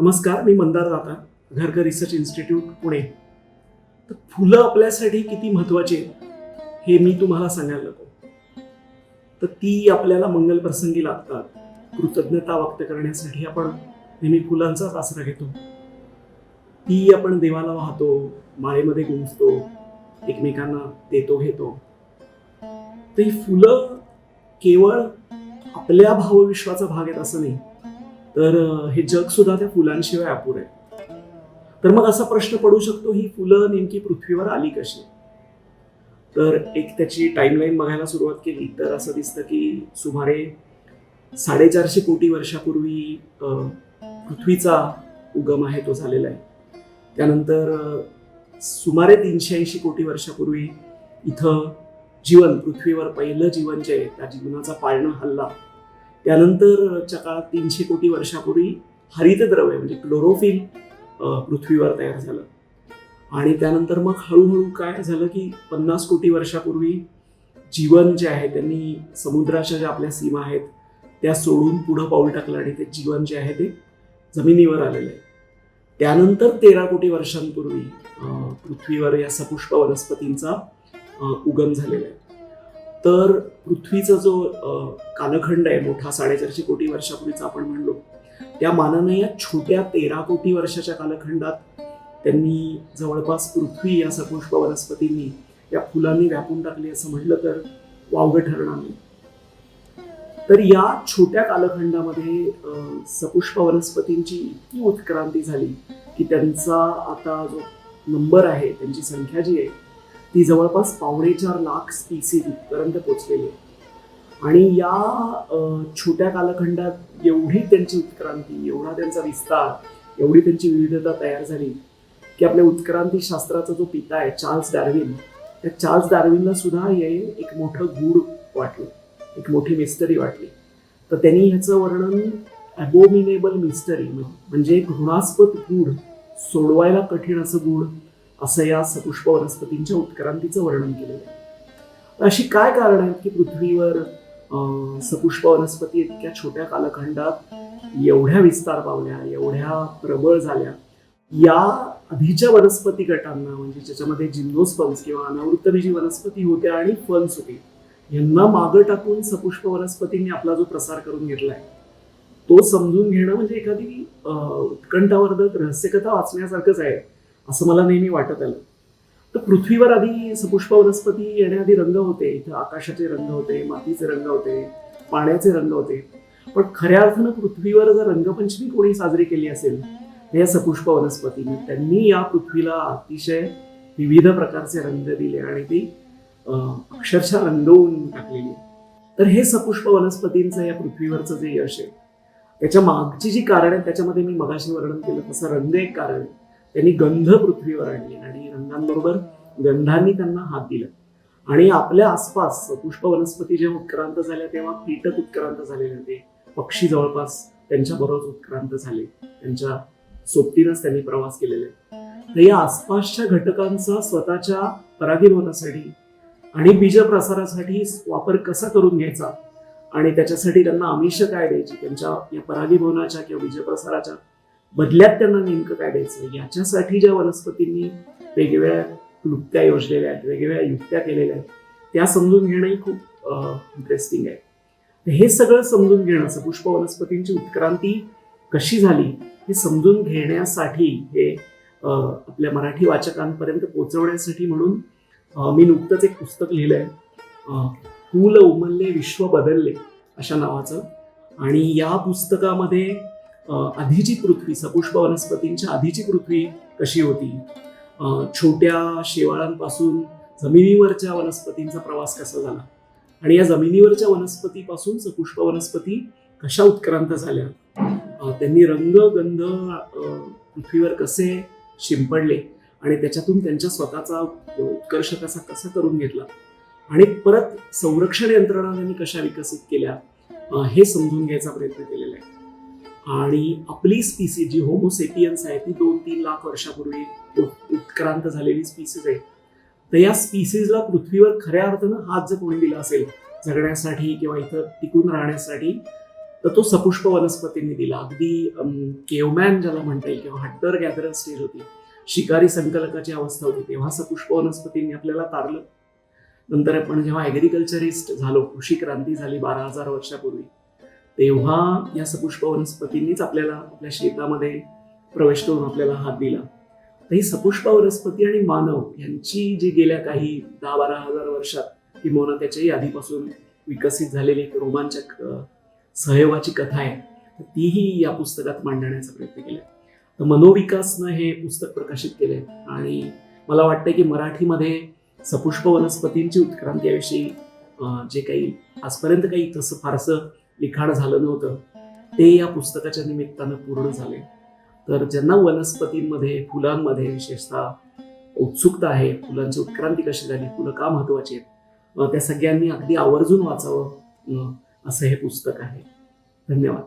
नमस्कार मी Mandar Data Gharkar research institute Pune. तर फुलं आपल्यासाठी किती महत्वाची आहेत हे मी तुम्हाला सांगायला नको. तर ती आपल्याला मंगल प्रसंगी लागतात. कृतज्ञता व्यक्त करण्यासाठी आपण नेहमी फुलांचाच आसरा घेतो. ती आपण देवाला वाहतो माळेमध्ये गुंजतो एकमेकांना देतो घेतो. तर ही फुलं केवळ आपल्या भावविश्वाचा भाग आहेत असं नाही. तर हे जग सुद्धा त्या फुलांशिवाय अपुर आहे. तर मग असा प्रश्न पडू शकतो ही फुलं नेमकी पृथ्वीवर आली कशी? तर एक त्याची टाईमलाईन बघायला सुरुवात केली तर असं दिसतं की सुमारे साडेचारशे कोटी वर्षापूर्वी अं, पृथ्वीचा उगम आहे तो झालेला आहे. त्यानंतर सुमारे तीनशे ऐंशी कोटी वर्षापूर्वी इथं जीवन पृथ्वीवर पहिलं जीवन जे आहे त्या जीवनाचा पाळणा हल्ला त्यानंतरच्या काळात तीनशे कोटी वर्षापूर्वी हरितद्रव्य म्हणजे क्लोरोफिल पृथ्वीवर तयार झालं. आणि त्यानंतर मग हळूहळू काय झालं की पन्नास कोटी वर्षापूर्वी जीवन जे आहे त्यांनी समुद्राच्या ज्या आपल्या सीमा आहेत त्या सोडून पुढं पाऊल टाकलं आणि ते जीवन जे आहे ते जमिनीवर आलेलं आहे. त्यानंतर तेरा कोटी वर्षांपूर्वी पृथ्वीवर या सपुष्प वनस्पतींचा उगम झालेला आहे. तर पृथ्वीचा जो अं, कालखंड आहे मोठा साडेचारशे कोटी वर्षापूर्वीचा आपण म्हणलो त्या मानाने या छोट्या तेरा कोटी वर्षाच्या कालखंडात त्यांनी जवळपास पृथ्वी या सपुष्प वनस्पतींनी या फुलांनी व्यापून टाकली असं म्हटलं तर वावगं ठरणार नाही. तर या छोट्या कालखंडामध्ये अं, सपुष्प वनस्पतींची इतकी उत्क्रांती झाली की त्यांचा आता जो नंबर आहे त्यांची संख्या जी आहे ती जवळपास पावणे चार लाख स्पीसीज इथपर्यंत पोचलेली आहे. आणि या छोट्या कालखंडात एवढी त्यांची उत्क्रांती एवढा त्यांचा विस्तार एवढी त्यांची विविधता तयार झाली की आपल्या उत्क्रांती शास्त्राचा जो पिता आहे चार्ल्स डार्विन त्या चार्ल्स डार्विनला सुद्धा हे एक मोठं गूढ वाटलं एक मोठी मिस्टरी वाटली. तर त्यांनी ह्याचं वर्णन ॲबोमिनेबल मिस्टरी म्हणजे घृणास्पद गूढ सोडवायला कठीण असं गूढ असं या सपुष्प वनस्पतींच्या उत्क्रांतीचं वर्णन केलेलं आहे अशी काय कारण आहेत की पृथ्वीवर अं, सपुष्प वनस्पती इतक्या छोट्या कालखंडात एवढ्या विस्तार पावल्या एवढ्या प्रबळ झाल्या? या आधीच्या वनस्पती गटांना म्हणजे ज्याच्यामध्ये जिम्नोस्पम्स किंवा अनावृत्तबीजी वनस्पती होत्या आणि फन्स होती यांना मागं टाकून सपुष्प वनस्पतींनी आपला जो प्रसार करून घेतलाय तो समजून घेणं म्हणजे एखादी उत्कंठावर्धक रहस्यकथा वाचण्यासारखंच आहे. असं मला नेहमी वाटत आलं. तर पृथ्वीवर आधी सपुष्प वनस्पती येण्याआधी रंग होते. इथं आकाशाचे रंग होते मातीचे रंग होते पाण्याचे रंग होते. पण खऱ्या अर्थानं पृथ्वीवर जर रंगपंचमी कोणी साजरी केली असेल तर या सपुष्प वनस्पतीने त्यांनी या पृथ्वीला अतिशय विविध प्रकारचे रंग दिले आणि ती अक्षरशः रंगवून टाकलेली. तर हे सपुष्प वनस्पतींचं या पृथ्वीवरचं जे यश आहे त्याच्या मागची जी कारण आहे त्याच्यामध्ये मी मगाशी वर्णन केलं तसं रंग एक कारण आहे. त्यांनी गंध पृथ्वीवर आणले आणि रंगांबरोबर गंधांनी त्यांना हात दिला. आणि आपल्या आसपास पुष्प वनस्पती जेव्हा उत्क्रांत झाल्या तेव्हा कीटक उत्क्रांत झालेले होते. पक्षी जवळपास त्यांच्या बरोबर उत्क्रांत झाले. त्यांच्या सोबतीनंच त्यांनी प्रवास केलेले तर या आसपासच्या घटकांचा स्वतःच्या परागीभवनासाठी आणि बीज प्रसारासाठी वापर कसा करून घ्यायचा आणि त्याच्यासाठी त्यांना आमिष काय द्यायची त्यांच्या या परागीभवनाच्या किंवा बीजप्रसाराच्या बदल्यात त्यांना नेमकं काय द्यायचं? याच्यासाठी ज्या वनस्पतींनी वेगवेगळ्या क्लुप्त्या योजलेल्या आहेत वेगवेगळ्या युक्त्या केलेल्या आहेत त्या समजून घेणंही खूप इंटरेस्टिंग आहे. तर हे सगळं समजून घेणं सपुष्प पुष्प वनस्पतींची उत्क्रांती कशी झाली हे समजून घेण्यासाठी हे आपल्या मराठी वाचकांपर्यंत पोचवण्यासाठी म्हणून मी नुकतंच एक पुस्तक लिहिलं आहे फूल उमलले विश्व बदलले अशा नावाचं. आणि या पुस्तकामध्ये आधीची पृथ्वी सपुष्प वनस्पतींच्या आधीची पृथ्वी कशी होती? छोट्या शेवाळांपासून जमिनीवरच्या वनस्पतींचा प्रवास कसा झाला? आणि या जमिनीवरच्या वनस्पतीपासून सपुष्प वनस्पती कशा उत्क्रांत झाल्या? त्यांनी रंग गंध अं, पृथ्वीवर कसे शिंपडले? आणि त्याच्यातून त्यांच्या स्वतःचा उत्कर्ष कसा कसा करून घेतला? आणि परत संरक्षण यंत्रणा त्यांनी कशा विकसित केल्या? हे समजून घ्यायचा प्रयत्न केलेला आहे. आणि आपली स्पीसीज जी होमोसेपियन्स आहे ती दोन तीन लाख वर्षापूर्वी उत्क्रांत झालेली स्पीसीज आहे. तर या स्पीसीजला पृथ्वीवर खऱ्या अर्थानं हात जर कोणी दिला असेल जगण्यासाठी किंवा इथं टिकून राहण्यासाठी तर तो सपुष्प वनस्पतींनी दिला. अगदी केवमॅन ज्याला म्हणता येईल किंवा हट्टर गॅदरर स्टेज होती शिकारी संकलकाची अवस्था होती तेव्हा सपुष्प वनस्पतींनी आपल्याला तारलं. नंतर आपण जेव्हा ॲग्रिकल्चरिस्ट झालो कृषी क्रांती झाली बारा हजार वर्षापूर्वी तेव्हा या सपुष्प वनस्पतींनीच आपल्याला आपल्या शेतामध्ये प्रवेश करून आपल्याला हात दिला. तर ही सपुष्प वनस्पती आणि मानव यांची जी गेल्या काही दहा बारा हजार वर्षात किंवा त्याच्याही आधीपासून विकसित झालेली एक रोमांचक सहयोगाची कथा आहे. तीही या पुस्तकात मांडण्याचा प्रयत्न केला. तर मनोविकासनं हे पुस्तक प्रकाशित केलंय आणि मला वाटतं की मराठीमध्ये सपुष्प वनस्पतींची उत्क्रांती याविषयी जे काही आजपर्यंत काही तसं फारसं लिखाण झालं नव्हतं. ते या पुस्तकाच्या निमित्तानं पूर्ण झाले. तर ज्यांना वनस्पतींमध्ये फुलांमध्ये विशेषतः उत्सुकता आहे फुलांची उत्क्रांती कशी झाली फुलं का महत्वाची आहेत त्या सगळ्यांनी अगदी आवर्जून वाचावं असं हे पुस्तक आहे. धन्यवाद.